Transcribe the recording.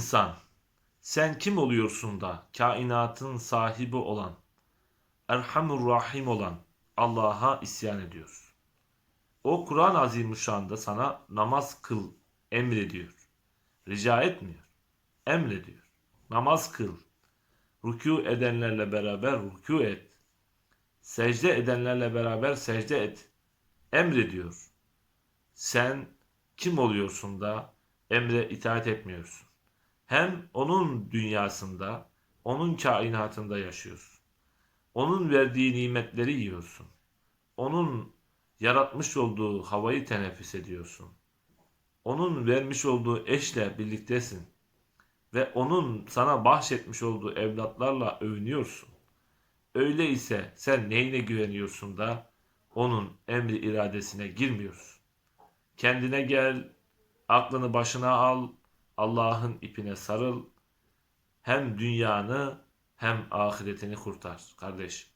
insan, sen kim oluyorsun da kainatın sahibi olan, Erhamur Rahim olan Allah'a isyan ediyorsun? O Kur'an-ı Azimuşşan'da sana namaz kıl emrediyor. Rica etmiyor. Emrediyor. Namaz kıl. Rükû edenlerle beraber rükû et. Secde edenlerle beraber secde et. Emrediyor. Sen kim oluyorsun da emre itaat etmiyorsun? Hem onun dünyasında, onun kainatında yaşıyorsun. Onun verdiği nimetleri yiyorsun. Onun yaratmış olduğu havayı teneffüs ediyorsun. Onun vermiş olduğu eşle birliktesin. Ve onun sana bahşetmiş olduğu evlatlarla övünüyorsun. Öyleyse sen neyine güveniyorsun da onun emri iradesine girmiyorsun? Kendine gel, aklını başına al, Allah'ın ipine sarıl. Hem dünyanı hem ahiretini kurtar kardeşim.